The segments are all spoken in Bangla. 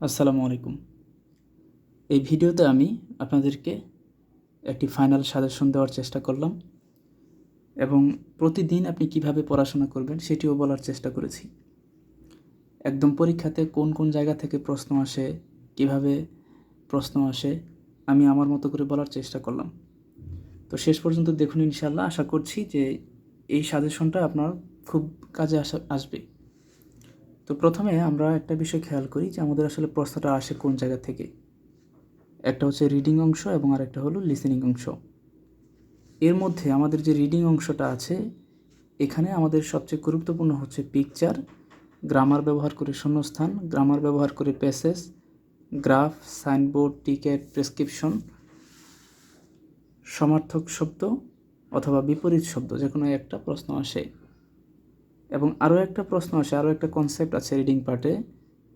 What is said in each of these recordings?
আসসালামু আলাইকুম। এই ভিডিওতে আমি আপনাদেরকে একটি ফাইনাল সাজেশন দেওয়ার চেষ্টা করলাম এবং প্রতিদিন আপনি কীভাবে পড়াশোনা করবেন সেটিও বলার চেষ্টা করেছি। একদম পরীক্ষাতে কোন কোন জায়গা থেকে প্রশ্ন আসে, কীভাবে প্রশ্ন আসে, আমি আমার মতো করে বলার চেষ্টা করলাম। তো শেষ পর্যন্ত দেখুন ইনশাল্লাহ আশা করছি যে এই সাজেশনটা আপনার খুব কাজে আসা, আসবে। তো প্রথমে আমরা একটা বিষয় খেয়াল করি যে আমাদের আসলে প্রশ্নটা আসে কোন জায়গা থেকে। একটা হচ্ছে রিডিং অংশ এবং আরেকটা হলো লিসেনিং অংশ। এর মধ্যে আমাদের যে রিডিং অংশটা আছে, এখানে আমাদের সবচেয়ে গুরুত্বপূর্ণ হচ্ছে পিকচার গ্রামার ব্যবহার করে শূন্যস্থান গ্রামার ব্যবহার করে passage graph signboard ticket prescription সমার্থক শব্দ অথবা বিপরীত শব্দ যে কোনো একটা প্রশ্ন আসে। এবং আরও একটা প্রশ্ন আসে, আরও একটা কনসেপ্ট আছে রিডিং পার্টে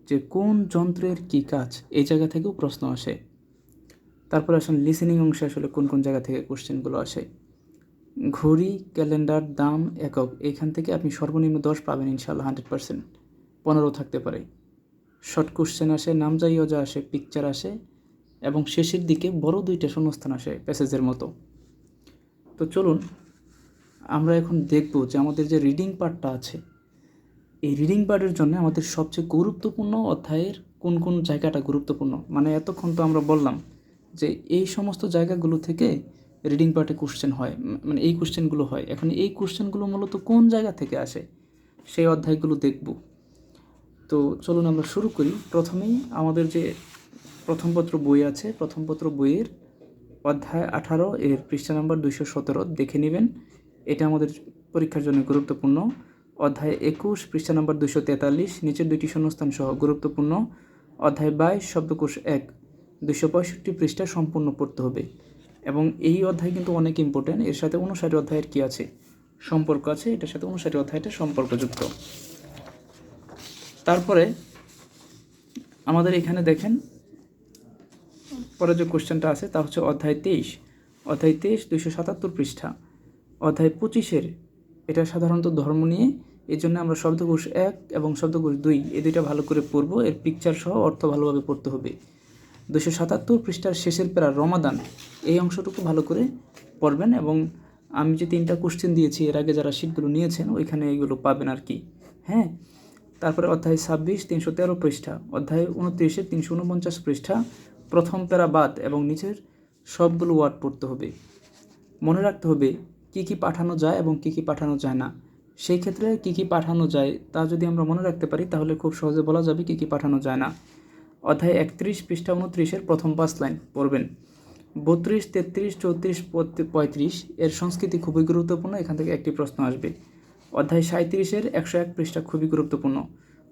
যে কোন যন্ত্রের কী কাজ? এই জায়গা থেকেও প্রশ্ন আসে। তারপরে আসলে লিসেনিং অংশে আসলে কোন কোন জায়গা থেকে কোশ্চেনগুলো আসে। ঘড়ি ক্যালেন্ডার দাম, একক, এখান থেকে আপনি সর্বনিম্ন দশ পাবেন ইনশাল্লাহ হান্ড্রেড পার্সেন্ট। পনেরো থাকতে পারে। শর্ট কোশ্চেন আসে নামজাই অজা আসে পিকচার আসে, এবং শেষের দিকে বড় দুইটা শূন্যস্থান আসে প্যাসেজের মতো। তো চলুন আমরা এখন দেখব যে আমাদের যে রিডিং পার্টটা আছে, এই রিডিং পার্টের জন্য আমাদের সবচেয়ে গুরুত্বপূর্ণ অধ্যায়ের কোন কোন জায়গাটা গুরুত্বপূর্ণ? মানে এতক্ষণ তো আমরা বললাম যে এই সমস্ত জায়গাগুলো থেকে রিডিং পার্টে কোশ্চেন হয় মানে এই কোশ্চেনগুলো হয়। এখন এই কোশ্চেনগুলো মূলত কোন জায়গা থেকে আসে সেই অধ্যায়গুলো দেখব। তো চলুন আমরা শুরু করি। প্রথমেই আমাদের যে প্রথম পত্র বই আছে, প্রথম পত্র বইয়ের অধ্যায় আঠারো, এর পৃষ্ঠা নাম্বার দুইশো সতেরো, দেখে নেবেন। এটা আমাদের পরীক্ষার জন্য গুরুত্বপূর্ণ। অধ্যায় একুশ, পৃষ্ঠা নম্বর দুশো তেতাল্লিশ, নিচের দুইটি শূন্যস্থান সহ গুরুত্বপূর্ণ। অধ্যায় বাইশ, শব্দকোষ এক দুশো পঁয়ষট্টি পৃষ্ঠা সম্পূর্ণ পড়তে হবে। এবং এই অধ্যায় কিন্তু অনেক ইম্পর্টেন্ট এর সাথে অনুসারী অধ্যায়ের কী আছে? সম্পর্ক আছে, এটার সাথে অনুসারী অধ্যায়টা সম্পর্কযুক্ত। তারপরে আমাদের এখানে দেখেন পরে যে কোশ্চেনটা আছে, তা হচ্ছে অধ্যায় তেইশ। অধ্যায় তেইশ দুশো সাতাত্তর পৃষ্ঠা। অধ্যায় পঁচিশের। এটা সাধারণত ধর্ম নিয়ে। এই জন্য আমরা শব্দকোষ এক এবং শব্দকোষ দুই এই দুইটা ভালো করে পড়ব। এর পিকচার সহ অর্থ ভালোভাবে পড়তে হবে। দুশো সাতাত্তর পৃষ্ঠার শেষের পেরা রমাদান, এই অংশটুকু ভালো করে পড়বেন এবং আমি যে তিনটা কোশ্চেন দিয়েছি, এর আগে যারা শীটগুলো নিয়েছেন, ওইখানে এইগুলো পাবেন আর কি। হ্যাঁ? তারপরে অধ্যায় ছাব্বিশ, তিনশো তেরো পৃষ্ঠা, অধ্যায় উনত্রিশে তিনশো উনপঞ্চাশ পৃষ্ঠা, প্রথম প্যারা বাদ এবং নিচের সবগুলো ওয়ার্ড পড়তে হবে। মনে রাখতে হবে কি কি পাঠানো যায় এবং কি কি পাঠানো যায় না। সেই ক্ষেত্রে কি কি পাঠানো যায় তা যদি আমরা মনে রাখতে পারি, তাহলে খুব সহজে বলা যাবে কি কি পাঠানো যায় না। অধ্যায় একত্রিশ পৃষ্ঠা উনত্রিশের প্রথম পাঁচ লাইন পড়বেন। বত্রিশ, তেত্রিশ, চৌত্রিশ পঁয়ত্রিশ এর সংস্কৃতি খুবই গুরুত্বপূর্ণ, এখান থেকে একটি প্রশ্ন আসবে। অধ্যায় সাঁত্রিশের একশো এক পৃষ্ঠা খুবই গুরুত্বপূর্ণ।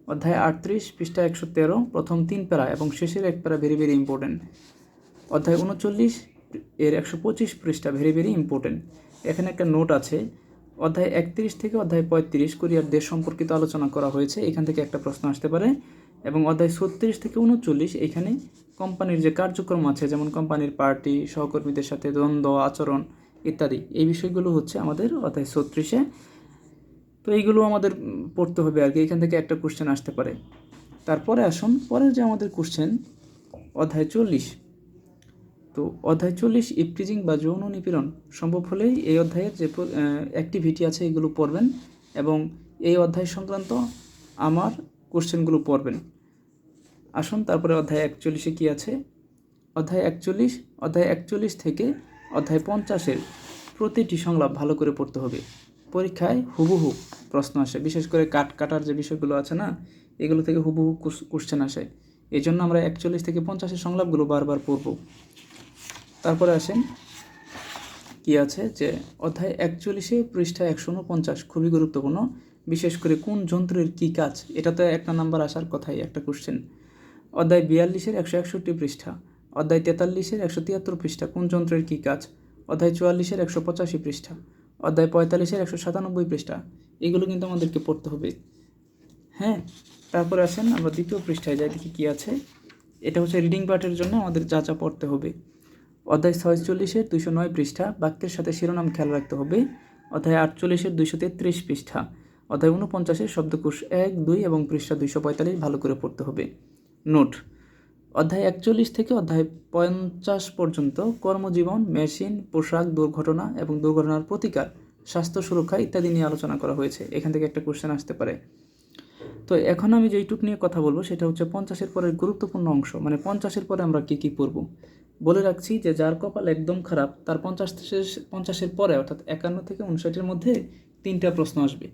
অধ্যায় আটত্রিশ পৃষ্ঠা একশো তেরো, প্রথম তিন প্যারা এবং শেষের এক প্যারা ভেরি ভেরি ইম্পর্টেন্ট অধ্যায় উনচল্লিশ এর একশো পঁচিশ পৃষ্ঠা ভেরি ভেরি ইম্পর্টেন্ট এখানে একটা নোট আছে। অধ্যায় একত্রিশ থেকে অধ্যায় পঁয়ত্রিশ কোরিয়ার দেশ সম্পর্কিত আলোচনা করা হয়েছে। এখান থেকে একটা প্রশ্ন আসতে পারে এবং অধ্যায় ছত্রিশ থেকে উনচল্লিশ এখানে কোম্পানির যে কার্যক্রম আছে, যেমন কোম্পানির পার্টি, সহকর্মীদের সাথে দ্বন্দ্ব, আচরণ ইত্যাদি, এই বিষয়গুলো হচ্ছে আমাদের অধ্যায় ছত্রিশে। তো এইগুলো আমাদের পড়তে হবে আর কি। এখান থেকে একটা কোশ্চেন আসতে পারে। তারপরে আসুন, পরের যে আমাদের কোশ্চেন অধ্যায় চল্লিশ। তো অধ্যায় চল্লিশ, ইপটিজিং বা যৌন নিপীড়ন। সম্ভব হলেই এই অধ্যায়ের যে অ্যাক্টিভিটি আছে, এগুলো পড়বেন এবং এই অধ্যায় সংক্রান্ত আমার কোশ্চেনগুলো পড়বেন। আসুন, তারপরে অধ্যায় একচল্লিশে কী আছে? অধ্যায় একচল্লিশ অধ্যায় একচল্লিশ থেকে অধ্যায় পঞ্চাশের প্রতিটি সংলাপ ভালো করে পড়তে হবে। পরীক্ষায় হুবহু প্রশ্ন আসে, বিশেষ করে কাট কাটার যে বিষয়গুলো আছে না, এগুলো থেকে হুবহু কোশ্চেন আসে। এই জন্য আমরা একচল্লিশ থেকে পঞ্চাশের সংলাপগুলো বারবার পড়ব। তারপরে আসেন। কি আছে? যে অধ্যায় একচল্লিশে পৃষ্ঠা একশো উনপঞ্চাশ খুবই গুরুত্বপূর্ণ। বিশেষ করে কোন যন্ত্রের কী কাজ? এটা তো একটা নাম্বার আসার কথাই, একটা কোশ্চেন অধ্যায় বিয়াল্লিশের একশো একষট্টি পৃষ্ঠা। অধ্যায় তেতাল্লিশের একশো তিয়াত্তর পৃষ্ঠা, কোন যন্ত্রের কী কাজ? অধ্যায় চুয়াল্লিশের একশো পঁচাশি পৃষ্ঠা। অধ্যায় পঁয়তাল্লিশের একশো সাতানব্বই পৃষ্ঠা। এগুলো কিন্তু আমাদেরকে পড়তে হবে। হ্যাঁ তারপরে আসেন আমরা দ্বিতীয় পৃষ্ঠায় যাই, দেখি কী আছে। এটা হচ্ছে রিডিং পার্টের জন্য আমাদের যা যা পড়তে হবে। অধ্যায় ছয়চল্লিশের দুশো নয় পৃষ্ঠা, বাক্যের সাথে শিরোনাম খেয়াল রাখতে হবে। অধ্যায় আটচল্লিশের দুইশো তেত্রিশ পৃষ্ঠা, অধ্যায় উনপঞ্চাশের শব্দকোষ এক, দুই এবং পৃষ্ঠা দুইশো পঁয়তাল্লিশ ভালো করে পড়তে হবে। নোট, অধ্যায় একচল্লিশ থেকে অধ্যায় পঞ্চাশ পর্যন্ত কর্মজীবন, মেশিন, পোশাক, দুর্ঘটনা এবং দুর্ঘটনার প্রতিকার, স্বাস্থ্য সুরক্ষা ইত্যাদি নিয়ে আলোচনা করা হয়েছে। এখান থেকে একটা কোশ্চেন আসতে পারে। তো এখন আমি যেইটুক নিয়ে কথা বলব, সেটা হচ্ছে পঞ্চাশের পরের গুরুত্বপূর্ণ অংশ মানে পঞ্চাশের পরে আমরা কী কী পড়ব? বলে রাখছি যে যার কপাল একদম খারাপ, তার পঞ্চাশ পঞ্চাশের পরে, অর্থাৎ একান্ন থেকে উনষাটের মধ্যে তিনটা প্রশ্ন আসবে।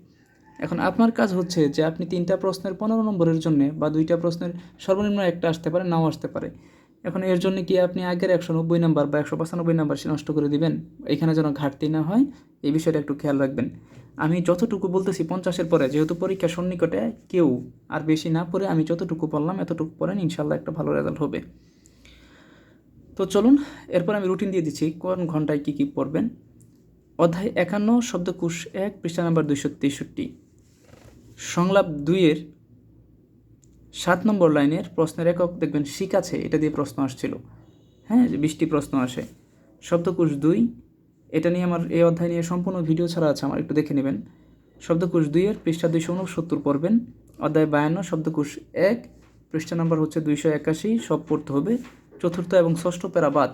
এখন আপনার কাজ হচ্ছে যে আপনি তিনটা প্রশ্নের পনেরো নম্বরের জন্য বা দুইটা প্রশ্নের সর্বনিম্ন একটা আসতে পারে, নাও আসতে পারে। এখন এর জন্য কি আপনি আগের একশো নব্বই নাম্বার বা একশো পঁচানব্বই নাম্বার সে নষ্ট করে দিবেন? এখানে যেন ঘাটতি না হয়, এই বিষয়টা একটু খেয়াল রাখবেন। আমি যতটুকু বলতেছি পঞ্চাশের পরে, যেহেতু পরীক্ষা সন্নিকটে কেউ আর বেশি না পড়ে, আমি যতটুকু বললাম এতটুকু পড়েন ইনশাল্লাহ একটা ভালো রেজাল্ট হবে। তো চলুন, এরপর আমি রুটিন দিয়ে দিচ্ছি, কোন ঘন্টায় কী কী পড়বেন। অধ্যায় একান্ন, শব্দকোষ এক, পৃষ্ঠা নাম্বার দুইশো তেষট্টি। সংলাপ দুইয়ের সাত নম্বর লাইনের প্রশ্নের একক দেখবেন শিক আছে, এটা দিয়ে প্রশ্ন আসছিল। হ্যাঁ যে বিশটি প্রশ্ন আসে। শব্দকোষ দুই, এটা নিয়ে আমার এই অধ্যায় নিয়ে সম্পূর্ণ ভিডিও ছাড়া আছে, আমার একটু দেখে নেবেন। শব্দকোষ দুইয়ের পৃষ্ঠা দুইশো উনসত্তর পড়বেন। অধ্যায় বায়ান্ন, শব্দকোষ এক, পৃষ্ঠা নম্বর হচ্ছে দুইশো একাশি, সব পড়তে হবে। চতুর্থ এবং ষষ্ঠ পেরা বাদ।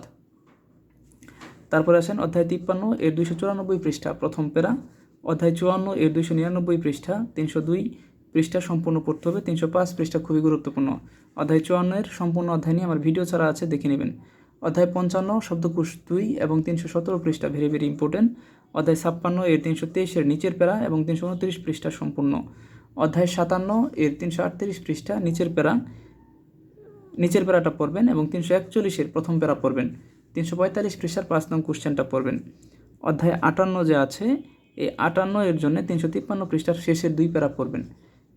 তারপরে আসেন অধ্যায় তিপ্পান্ন, এর দুইশো চুরানব্বই পৃষ্ঠা, প্রথম পেরা। অধ্যায় চুয়ান্ন, এর দুইশো নিরানব্বই পৃষ্ঠা, তিনশো দুই পৃষ্ঠা সম্পূর্ণ পড়তে হবে। তিনশো পাঁচ পৃষ্ঠা খুবই গুরুত্বপূর্ণ। অধ্যায় চুয়ান্নের সম্পূর্ণ অধ্যায় নিয়ে আমার ভিডিও ছাড়া আছে, দেখে নেবেন। অধ্যায় পঞ্চান্ন, শব্দকোষ দুই এবং তিনশো সতেরো পৃষ্ঠা, ভেরি ভেরি ইম্পর্টেন্ট। অধ্যায় ছাপ্পান্ন, এর তিনশো তেইশের নিচের পেরা এবং তিনশো উনত্রিশ পৃষ্ঠা সম্পূর্ণ। অধ্যায় সাতান্ন, এর তিনশো আটত্রিশ পৃষ্ঠা, নিচের পেরা। নিচের প্যারাটা পড়বেন এবং তিনশো একচল্লিশের প্রথম প্যারা পড়বেন। তিনশো পঁয়তাল্লিশ পৃষ্ঠার পাঁচ নং কোশ্চেনটা পড়বেন। অধ্যায় আটান্ন যে আছে, এই আটান্ন এর জন্য তিনশো তিপ্পান্ন পৃষ্ঠার শেষের দুই প্যারা পড়বেন।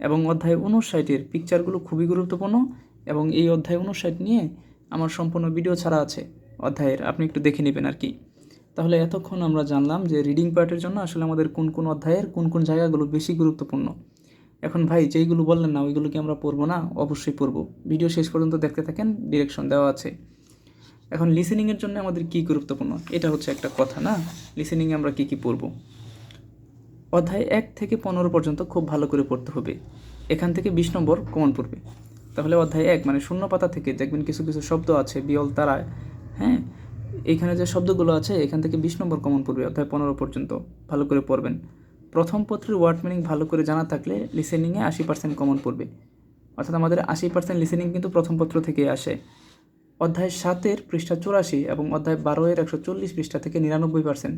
এবং অধ্যায় উনষাটের পিকচারগুলো খুবই গুরুত্বপূর্ণ এবং এই অধ্যায় উনষাট নিয়ে আমার সম্পূর্ণ ভিডিও ছাড়া আছে। অধ্যায়ের আপনি একটু দেখে নেবেন আর কি। তাহলে এতক্ষণ আমরা জানলাম যে রিডিং পার্টের জন্য আসলে আমাদের কোন কোন অধ্যায়ের কোন কোন জায়গাগুলো বেশি গুরুত্বপূর্ণ। এখন ভাই যেইগুলো বললেন না, ওইগুলো কি আমরা পড়ব না? অবশ্যই পড়ব। ভিডিও শেষ পর্যন্ত দেখতে থাকেন ডিরেকশন দেওয়া আছে। এখন লিসেনিংয়ের জন্য আমাদের কী গুরুত্বপূর্ণ? এটা হচ্ছে একটা কথা, না? লিসেনিংয়ে আমরা কী কী পড়ব? অধ্যায় এক থেকে পনেরো পর্যন্ত খুব ভালো করে পড়তে হবে। এখান থেকে বিশ নম্বর কমন পড়বে। তাহলে অধ্যায় এক মানে শূন্য পাতা থেকে দেখবেন কিছু কিছু শব্দ আছে, বিয়ল তারায় হ্যাঁ? এখানে যে শব্দগুলো আছে, এখান থেকে বিশ নম্বর কমন পড়বে অধ্যায় পনেরো পর্যন্ত। ভালো করে পড়বেন। প্রথম পত্রের ওয়ার্ড মিনিং ভালো করে জানা থাকলে লিসেনিংয়ে আশি পার্সেন্ট কমন পড়বে। অর্থাৎ আমাদের আশি পার্সেন্ট লিসেনিং কিন্তু প্রথম পত্র থেকে আসে। অধ্যায় সাতের পৃষ্ঠা চুরাশি এবং অধ্যায় বারো এর একশো চল্লিশ পৃষ্ঠা থেকে নিরানব্বই পার্সেন্ট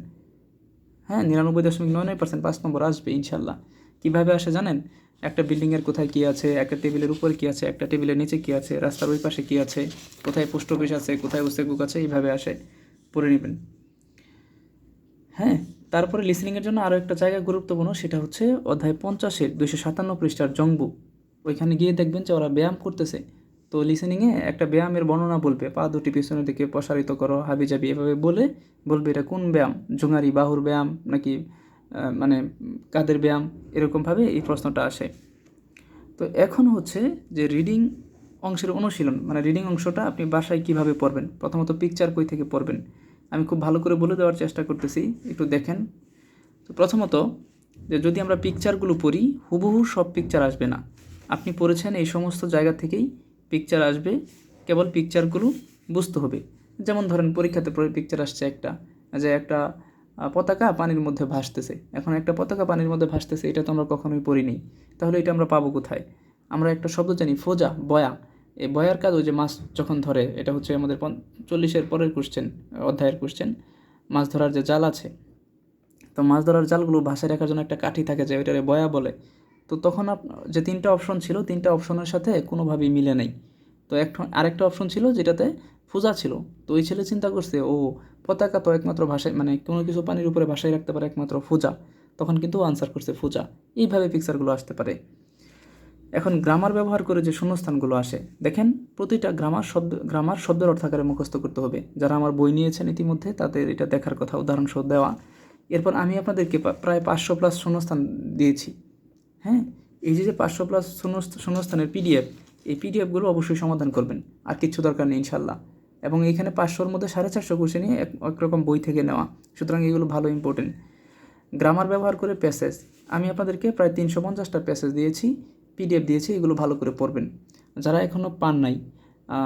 হ্যাঁ নিরানব্বই দশমিক নয় নয় পার্সেন্ট পাঁচ নম্বর আসবে ইনশাল্লাহ কীভাবে আসে জানেন? একটা বিল্ডিংয়ের কোথায় কী আছে, একটা টেবিলের উপরে কী আছে, একটা টেবিলের নিচে কী আছে, রাস্তার ওই পাশে কী আছে, কোথায় পোস্ট অফিস আছে, কোথায় ওসে বুক আছে, এইভাবে আসে। পড়ে নেবেন। হ্যাঁ তারপরে লিসনিংয়ের জন্য আরও একটা জায়গা গুরুত্বপূর্ণ, সেটা হচ্ছে অধ্যায় পঞ্চাশের দুইশো সাতান্ন পৃষ্ঠার জংবু ওইখানে গিয়ে দেখবেন যে ওরা ব্যায়াম করতেছে। তো লিসেনিংয়ে একটা ব্যায়ামের বর্ণনা বলবে, পা দুটি পিছনের দিকে প্রসারিত করো হাবি জাবি এভাবে বলে বলবে এটা কোন ব্যায়াম? জোঙারি বাহুর ব্যায়াম নাকি মানে কাদের ব্যায়াম? এরকমভাবে এই প্রশ্নটা আসে। তো এখন হচ্ছে যে রিডিং অংশের অনুশীলন মানে রিডিং অংশটা আপনি বাসায় কীভাবে পড়বেন? প্রথমত পিকচার কই থেকে পড়বেন? আমি খুব ভালো করে বলে দেওয়ার চেষ্টা করতেছি, একটু দেখেন। তো প্রথমত যে যদি আমরা পিকচারগুলো পড়ি, হুবহু সব পিকচার আসবে না। আপনি পড়েছেন এই সমস্ত জায়গা থেকেই পিকচার আসবে, কেবল পিকচারগুলো বুঝতে হবে। যেমন ধরেন পরীক্ষাতে পিকচার আসছে একটা, যে একটা পতাকা পানির মধ্যে ভাসতেছে। এখন একটা পতাকা পানির মধ্যে ভাসতেছে, এটা তো আমরা কখনোই পড়িনি। তাহলে এটা আমরা পাবো কোথায়? আমরা একটা শব্দ জানি, ফোজা, বয়া। এই বয়ার কাজ ওই যে মাছ যখন ধরে, এটা হচ্ছে আমাদের চল্লিশের পরের কোশ্চেন অধ্যায়ের কোশ্চেন মাছ ধরার যে জাল আছে। তো মাছ ধরার জালগুলো ভাসায় রাখার জন্য একটা কাঠি থাকে যে ওইটারে বয়া বলে। তো তখন যে তিনটা অপশন ছিল, তিনটা অপশনের সাথে কোনোভাবেই মিলে নেই। তো একটা আরেকটা অপশন ছিল যেটাতে ফুজা ছিল। তো ওই ছেলে চিন্তা করছে, ও, পতাকা তো একমাত্র ভাষায় মানে কোনো কিছু পানির উপরে ভাষায় রাখতে পারে একমাত্র ফুজা। তখন কিন্তু আনসার করছে, ফুজা। এইভাবে পিকচারগুলো আসতে পারে। এখন গ্রামার ব্যবহার করে যে শূন্যস্থানগুলো আসে, দেখেন প্রতিটা গ্রামার শব্দ গ্রামার শব্দের অর্থাকারে মুখস্থ করতে হবে। যারা আমার বই নিয়েছেন ইতিমধ্যে, তাদের এটা দেখার কথা উদাহরণসহ দেওয়া। এরপর আমি আপনাদেরকে প্রায় পাঁচশো প্লাস শূন্যস্থান দিয়েছি। হ্যাঁ? এই যে যে পাঁচশো প্লাস শূন্য শূন্যস্থানের পিডিএফ এই পিডিএফগুলো অবশ্যই সমাধান করবেন। আর কিছু দরকার নেই ইনশাল্লাহ এবং এইখানে পাঁচশোর মধ্যে সাড়ে চারশো কোশ্চেনই এক একরকম বই থেকে নেওয়া। সুতরাং এগুলো ভালো ইম্পর্টেন্ট গ্রামার ব্যবহার করে প্যাসেজ আমি আপনাদেরকে প্রায় তিনশো পঞ্চাশটা প্যাসেজ দিয়েছি। পিডিএফ দিয়েছি, এগুলো ভালো করে পড়বেন। যারা এখনও পান নাই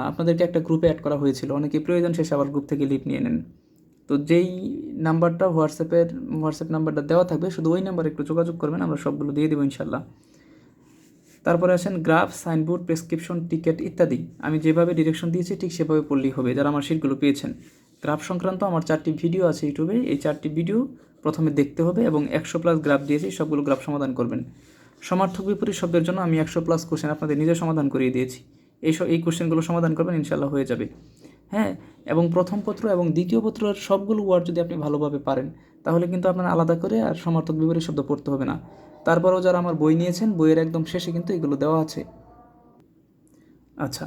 আপনাদেরকে একটা গ্রুপে অ্যাড করা হয়েছিল। অনেকে প্রয়োজন শেষে আবার গ্রুপ থেকে লিভ নিয়ে নেন। তো যেই নাম্বারটা হোয়াটসঅ্যাপের হোয়াটসঅ্যাপ নাম্বারটা দেওয়া থাকবে, শুধু ওই নাম্বারে একটু যোগাযোগ করবেন, আমরা সবগুলো দিয়ে দেবো ইনশাল্লাহ তারপরে আসেন গ্রাফ সাইনবোর্ড প্রেসক্রিপশন টিকিট ইত্যাদি। আমি যেভাবে ডিরেকশন দিয়েছি, ঠিক সেভাবে পড়লেই হবে, যারা আমার শিটগুলো পেয়েছেন। গ্রাফ সংক্রান্ত আমার চারটি ভিডিও আছে ইউটিউবে এই চারটি ভিডিও প্রথমে দেখতে হবে এবং একশো প্লাস গ্রাফ দিয়েছি, সবগুলো গ্রাফ সমাধান করবেন। সমার্থক বিপরীত শব্দের জন্য আমি একশো প্লাস কোশ্চেন আপনাদের নিজে সমাধান করিয়ে দিয়েছি। এই এই কোশ্চেনগুলো সমাধান করবেন ইনশাল্লাহ হয়ে যাবে। হ্যাঁ এবং প্রথম পত্র এবং দ্বিতীয় পত্রের সবগুলো ওয়ার্ড যদি আপনি ভালোভাবে পারেন, তাহলে কিন্তু আপনার আলাদা করে আর সমার্থক বিপরীত শব্দ পড়তে হবে না। তারপরেও যারা আমার বই নিয়েছেন, বইয়ের একদম শেষে কিন্তু এগুলো দেওয়া আছে। আচ্ছা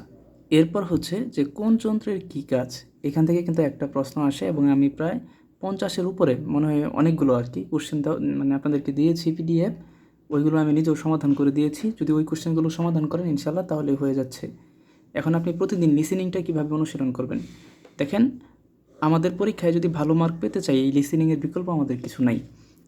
এরপর হচ্ছে যে কোন যন্ত্রের কী কাজ? এখান থেকে কিন্তু একটা প্রশ্ন আসে এবং আমি প্রায় পঞ্চাশের উপরে, মনে হয় অনেকগুলো আর কি কোশ্চেন মানে আপনাদেরকে দিয়েছি পিডিএফ ওইগুলো আমি নিজেও সমাধান করে দিয়েছি। যদি ওই কোশ্চেনগুলো সমাধান করেন ইনশাল্লাহ তাহলে হয়ে যাচ্ছে। এখন আপনি প্রতিদিন লিসেনিংটা কীভাবে অনুশীলন করবেন? দেখেন, আমাদের পরীক্ষায় যদি ভালো মার্ক পেতে চাই, এই লিসেনিংয়ের বিকল্প আমাদের কিছু নাই।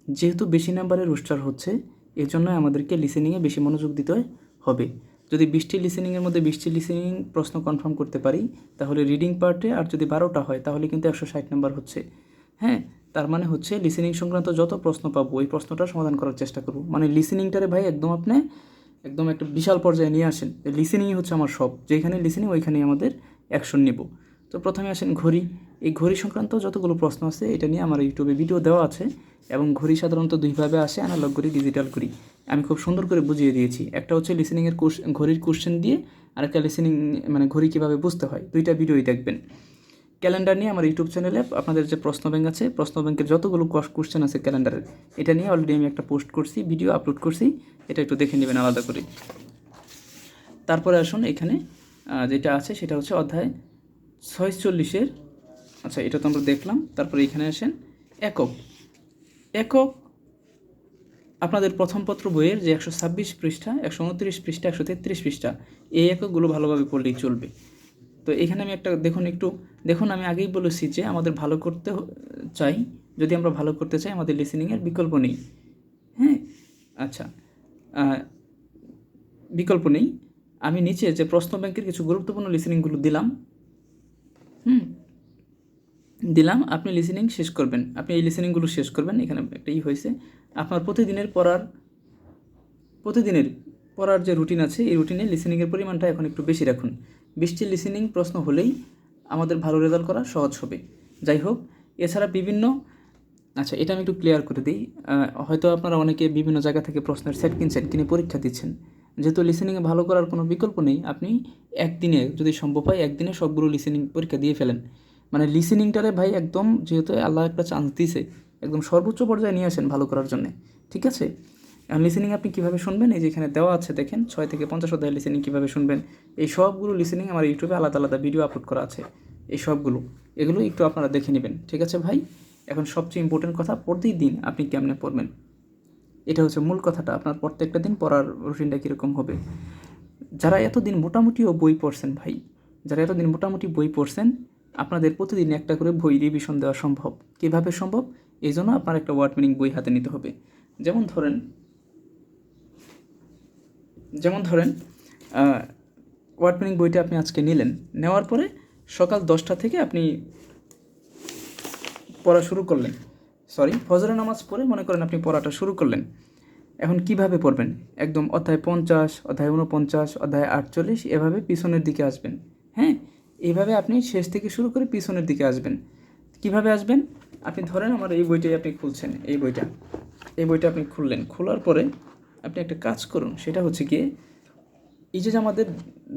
যেহেতু বেশি নাম্বারের রোস্টার হচ্ছে এর জন্য আমাদেরকে লিসেনিংয়ে বেশি মনোযোগ দিতে হবে। যদি বিশটি লিসেনিংয়ের মধ্যে বিশটি লিসেনিং প্রশ্ন কনফার্ম করতে পারি, তাহলে রিডিং পার্টে আর যদি বারোটা হয়, তাহলে কিন্তু একশো ষাট নাম্বার হচ্ছে। হ্যাঁ? তার মানে হচ্ছে লিসেনিং সংক্রান্ত যত প্রশ্ন পাবো, ওই প্রশ্নটা সমাধান করার চেষ্টা করব। মানে লিসেনিংটারে ভাই একদম আপনি একদম একটা বিশাল পর্যায়ে নিয়ে আসেন লিসেনিংই হচ্ছে আমার সব যেখানে লিসেনিং ওইখানেই আমাদের অ্যাকশন নেব। তো প্রথমে আসেন ঘড়ি। এই ঘড়ি সংক্রান্ত যতগুলো প্রশ্ন আছে, এটা নিয়ে আমার ইউটিউবে ভিডিও দেওয়া আছে এবং ঘড়ি সাধারণত দুইভাবে আসে অ্যানালগ ঘড়ি ডিজিটাল ঘড়ি। আমি খুব সুন্দর করে বুঝিয়ে দিয়েছি। একটা হচ্ছে লিসেনিংয়ের কোশ ঘড়ির কোশ্চেন দিয়ে আর একটা লিসেনিং মানে ঘড়ি কীভাবে বুঝতে হয়, দুইটা ভিডিওই দেখবেন। ক্যালেন্ডার নিয়ে আমার ইউটিউব চ্যানেলে আপনাদের যে প্রশ্ন ব্যাংক আছে, প্রশ্ন ব্যাংকের যতগুলো কোশ্চেন আছে ক্যালেন্ডারের, এটা নিয়ে অলরেডি আমি একটা পোস্ট করছি ভিডিও আপলোড করছি, এটা একটু দেখে নেবেন আলাদা করে। তারপরে আসুন এখানে যেটা আছে সেটা হচ্ছে অধ্যায় ছয়চল্লিশের আচ্ছা এটা তো আমরা দেখলাম, তারপরে এখানে আসেন, একক। একক, আপনাদের প্রথম পত্র বইয়ের যে একশো ছাব্বিশ পৃষ্ঠা, একশো উনত্রিশ পৃষ্ঠা, একশো তেত্রিশ পৃষ্ঠা, এই এককগুলো ভালোভাবে পড়লেই চলবে। তো এখানে আমি একটা, দেখুন একটু, দেখুন আমি আগেই বলেছি যে আমাদের ভালো করতে চাই, যদি আমরা ভালো করতে চাই আমাদের লিসেনিংয়ের বিকল্প নেই। হ্যাঁ? আচ্ছা বিকল্প নেই। আমি নিচে যে প্রশ্ন ব্যাংকের কিছু গুরুত্বপূর্ণ লিসেনিংগুলো দিলাম, হুম? দিলাম, আপনি লিসেনিং শেষ করবেন। আপনি এই লিসেনিংগুলো শেষ করবেন, এখানে একটা ই হয়েছে। আপনার প্রতিদিনের পড়ার, প্রতিদিনের পড়ার যে রুটিন আছে, এই রুটিনে লিসেনিংয়ের পরিমাণটা এখন একটু বেশি রাখুন। বৃষ্টির লিসেনিং প্রশ্ন হলেই আমাদের ভালো রেজাল্ট করা সহজ হবে। যাই হোক, এছাড়া বিভিন্ন আচ্ছা এটা আমি একটু ক্লিয়ার করে দিই। হয়তো আপনারা অনেকে বিভিন্ন জায়গা থেকে প্রশ্নের সেট কিনছেন, কিনে পরীক্ষা দিচ্ছেন। যেহেতু লিসেনিংয়ে ভালো করার কোনো বিকল্প নেই, আপনি একদিনে যদি সম্ভব হয়, একদিনে সবগুলো লিসেনিং পরীক্ষা দিয়ে ফেলেন। মানে লিসেনিংটারে ভাই একদম, যেহেতু আল্লাহ একটা চান্স দিছে, একদম সর্বোচ্চ পর্যায়ে নিয়ে আসেন ভালো করার জন্য। ঠিক আছে? এখন লিসেনিং আপনি কীভাবে শুনবেন? এই যে এখানে দেওয়া আছে, দেখেন, ছয় থেকে পঞ্চাশ অধ্যায় লিসেনিং কীভাবে শুনবেন? এই সবগুলো লিসেনিং আমার ইউটিউবে আলাদা আলাদা ভিডিও আপলোড করা আছে। এই সবগুলো, এগুলো একটু আপনারা দেখে নেবেন। ঠিক আছে ভাই? এখন সবচেয়ে ইম্পর্টেন্ট কথা, প্রতিদিন আপনি কেমনে পড়বেন? এটা হচ্ছে মূল কথাটা, আপনার প্রত্যেকটা দিন পড়ার রুটিনটা কীরকম হবে? যারা এতদিন মোটামুটিও বই পড়ছেন ভাই, যারা এতদিন মোটামুটি বই পড়ছেন, আপনাদের প্রতিদিন একটা করে বই রিভিশন দেওয়া সম্ভব। কীভাবে সম্ভব? এই জন্য আপনার একটা ওয়ার্ড মিনিং বই হাতে নিতে হবে। যেমন ধরেন যেমন ধরেন ওয়ার্ড মিনিং বইটা আপনি আজকে নিলেন, নেওয়ার পরে সকাল দশটা থেকে আপনি পড়া শুরু করলেন। সরি ফজরের নামাজ পড়ে মনে করেন আপনি পড়াটা শুরু করলেন। এখন কীভাবে পড়বেন? একদম অধ্যায় পঞ্চাশ, অধ্যায় উনপঞ্চাশ অধ্যায় আটচল্লিশ, এভাবে পিছনের দিকে আসবেন। হ্যাঁ এইভাবে আপনি শেষ থেকে শুরু করে পিছনের দিকে আসবেন। কীভাবে আসবেন? আপনি ধরেন আমার এই বইটাই আপনি খুলছেন, এই বইটা। এই বইটা আপনি খুললেন, খোলার পরে আপনি একটা কাজ করুন, সেটা হচ্ছে গিয়ে এই যে আমাদের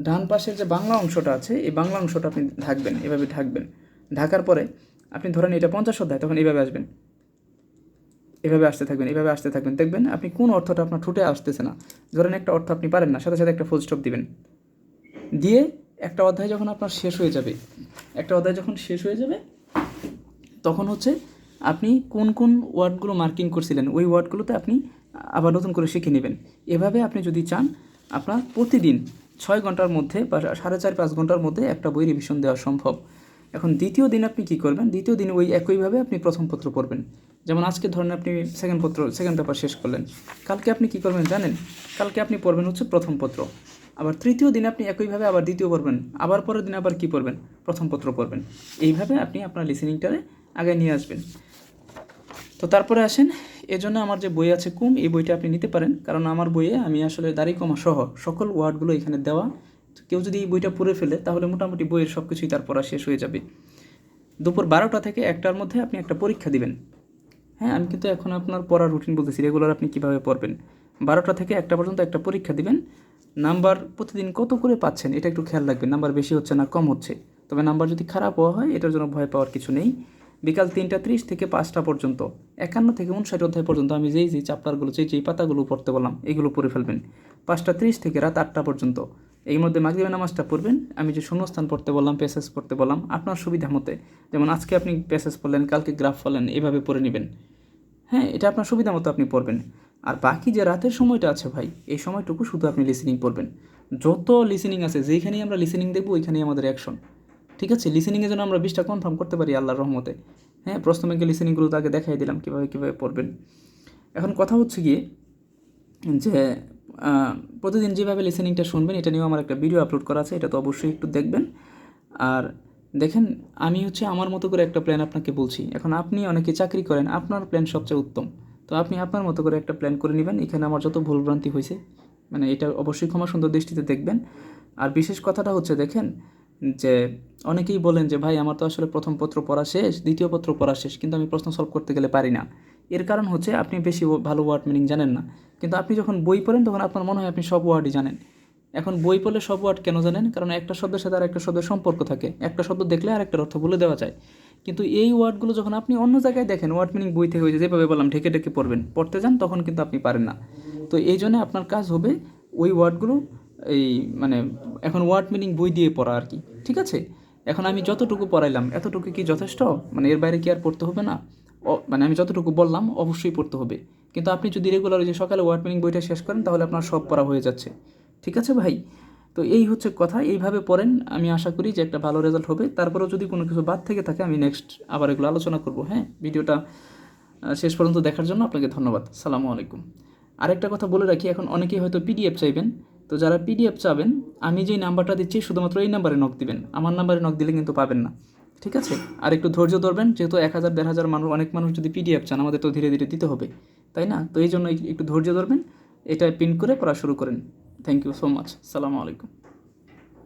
ডান পাশের যে বাংলা অংশটা আছে, এই বাংলা অংশটা আপনি ঢাকবেন, এভাবে ঢাকবেন। ঢাকার পরে আপনি ধরেন এটা পঞ্চাশ অধ্যায়, তখন এইভাবে আসবেন। এভাবে আসতে থাকবেন, এভাবে আসতে থাকবেন। দেখবেন আপনি কোন অর্থটা আপনার ঠুটে আসতেছে না। ধরেন একটা অর্থ আপনি পারেন না, সাথে সাথে একটা ফুল স্টপ দিবেন। দিয়ে একটা অধ্যায় যখন আপনার শেষ হয়ে যাবে, একটা অধ্যায় যখন শেষ হয়ে যাবে, তখন হচ্ছে আপনি কোন কোন ওয়ার্ডগুলো মার্কিং করছিলেন, ওই ওয়ার্ডগুলোতে আপনি আবার নতুন করে শিখে নেবেন। এভাবে আপনি যদি চান, আপনার প্রতিদিন ছয় ঘণ্টার মধ্যে বা সাড়ে চার পাঁচ ঘণ্টার মধ্যে একটা বই রিভিশন দেওয়া সম্ভব। এখন দ্বিতীয় দিন আপনি কী করবেন? দ্বিতীয় দিন ওই একইভাবে আপনি প্রথম পত্র পড়বেন। যেমন আজকে ধরেন আপনি সেকেন্ড পত্র সেকেন্ড পেপার শেষ করলেন। কালকে আপনি কী করবেন জানেন? কালকে আপনি পড়বেন হচ্ছে প্রথম পত্র। আবার তৃতীয় দিনে আপনি একইভাবে আবার দ্বিতীয় পড়বেন। আবার পরের দিন আবার কী পড়বেন? প্রথম পত্র পড়বেন। এইভাবে আপনি আপনার লিসেনিংটারে আগে নিয়ে আসবেন। তো তারপরে আসেন এজন্য আমার যে বই আছে কুম, এই বইটা আপনি নিতে পারেন। কারণ আমার বইয়ে আমি আসলে দাড়ি কমা সহ সকল ওয়ার্ডগুলো এখানে দেওয়া। কেউ যদি এই বইটা পড়ে ফেলে, তাহলে মোটামুটি বইয়ের সব কিছুই তার পড়া শেষ হয়ে যাবে। দুপুর বারোটা থেকে একটার মধ্যে আপনি একটা পরীক্ষা দিবেন। হ্যাঁ আমি কিন্তু এখন আপনার পড়ার রুটিন বলতেছি রেগুলার আপনি কীভাবে পড়বেন? বারোটা থেকে একটা পর্যন্ত একটা পরীক্ষা দিবেন। নাম্বার প্রতিদিন কত করে পাচ্ছেন, এটা একটু খেয়াল রাখবেন। নাম্বার বেশি হচ্ছে না, কম হচ্ছে। তবে নাম্বার যদি খারাপ হওয়া হয়, এটার জন্য ভয় পাওয়ার কিছু নেই। বিকাল তিনটা ত্রিশ থেকে পাঁচটা পর্যন্ত, একান্ন থেকে উনষাট অধ্যায় পর্যন্ত আমি যেই যেই চ্যাপ্টারগুলো যেই যেই পাতাগুলো পড়তে বললাম, এগুলো পড়ে ফেলবেন। পাঁচটা ত্রিশ থেকে রাত আটটা পর্যন্ত। এই মধ্যে মাগরিবের নামাজটা পড়বেন, আমি যে শূন্যস্থান পড়তে বললাম প্যাসেজ পড়তে বললাম, আপনার সুবিধা মতে। যেমন আজকে আপনি প্যাসেজ পড়লেন, কালকে গ্রাফ পড়লেন, এভাবে পড়ে নেবেন। হ্যাঁ এটা আপনার সুবিধা মতো আপনি পড়বেন। আর বাকি যে রাতের সময়টা আছে ভাই, এই সময়টুকু শুধু আপনি লিসেনিং পড়বেন। যত লিসেনিং আছে যেখানেই আমরা লিসেনিং দেখব, ওইখানেই আমাদের অ্যাকশন ঠিক আছে? লিসেনিংয়ের জন্য আমরা বিশটা কনফার্ম করতে পারি আল্লাহর রহমতে। হ্যাঁ প্রশ্ন ব্যাংকের লিসেনিংগুলো তাকে দেখাই দিলাম, কীভাবে কীভাবে পড়বেন। এখন কথা হচ্ছে গিয়ে যে প্রতিদিন যেভাবে লিসেনিংটা শুনবেন, এটা নিয়েও আমার একটা ভিডিও আপলোড করা আছে, এটা তো অবশ্যই একটু দেখবেন। আর দেখেন, আমি হচ্ছে আমার মতো করে একটা প্ল্যান আপনাকে বলছি। এখন আপনি অনেকে চাকরি করেন, আপনার প্ল্যান সবচেয়ে উত্তম। তো আপনি আপনার মতো করে একটা প্ল্যান করে নেবেন, এখানে আমার যত ভুলভ্রান্তি হয়েছে মানে এটা অবশ্যই ক্ষমা সুন্দর দৃষ্টিতে দেখবেন। আর বিশেষ কথাটা হচ্ছে, দেখেন যে অনেকেই বলেন যে, ভাই, আমার তো আসলে প্রথম পত্র পড়া শেষ, দ্বিতীয় পত্র পড়া শেষ, কিন্তু আমি প্রশ্ন সলভ করতে গেলে পারি না। এর কারণ হচ্ছে আপনি বেশি ভালো ওয়ার্ড মিনিং জানেন না। কিন্তু আপনি যখন বই পড়েন, তখন আপনার মনে হয় আপনি সব ওয়ার্ডই জানেন। এখন বই পড়লে সব ওয়ার্ড কেন জানেন? কারণ একটা শব্দের সাথে আর একটা শব্দের সম্পর্ক থাকে। একটা শব্দ দেখলে আর একটা অর্থ বলে দেওয়া যায়। কিন্তু এই ওয়ার্ডগুলো যখন আপনি অন্য জায়গায় দেখেন ওয়ার্ড মিনিং বই থেকে হয়েছে যেভাবে বললাম, ঢেকে ঢেকে পড়বেন, পড়তে যান, তখন কিন্তু আপনি পারেন না। তো এই জন্য আপনার কাজ হবে ওই ওয়ার্ডগুলো এই মানে এখন ওয়ার্ড মিনিং বই দিয়ে পড়া আর কি, ঠিক আছে? এখন আমি যতটুকু পড়াইলাম, এতটুকু কি যথেষ্ট? মানে এর বাইরে কি আর পড়তে হবে না? মানে আমি যতটুকু বললাম, অবশ্যই পড়তে হবে। কিন্তু আপনি যদি রেগুলার যে সকালে ওয়ার্ড মিনিং বইটা শেষ করেন, তাহলে আপনার সব পড়া হয়ে যাচ্ছে। ঠিক আছে ভাই? তো এই হচ্ছে কথা, এইভাবে পড়েন। আমি আশা করি যে একটা ভালো রেজাল্ট হবে। তারপরেও যদি কোনো কিছু বাদ থেকে থাকে, আমি নেক্সট আবার এগুলো আলোচনা করব হ্যাঁ? ভিডিওটা শেষ পর্যন্ত দেখার জন্য আপনাকে ধন্যবাদ। সালামু আলাইকুম। আরেকটা কথা বলে রাখি, এখন অনেকেই হয়তো পিডিএফ চাইবেন। তো যারা পিডিএফ চাবেন, আমি যেই নাম্বারটা দিচ্ছি, শুধুমাত্র এই নাম্বারে নক দিবেন। আমার নাম্বারে নক দিলে কিন্তু পাবেন না। ঠিক আছে? আর একটু ধৈর্য ধরবেন, যেহেতু এক হাজার, দেড় হাজার মানুষ, অনেক মানুষ যদি পিডিএফ চান, আমাদের তো ধীরে ধীরে দিতে হবে। তাই না? তো এই জন্য একটু ধৈর্য ধরবেন, এটা প্রিন্ট করে পড়া শুরু করেন। থ্যাংক ইউ সো মাচ সালামু আলাইকুম।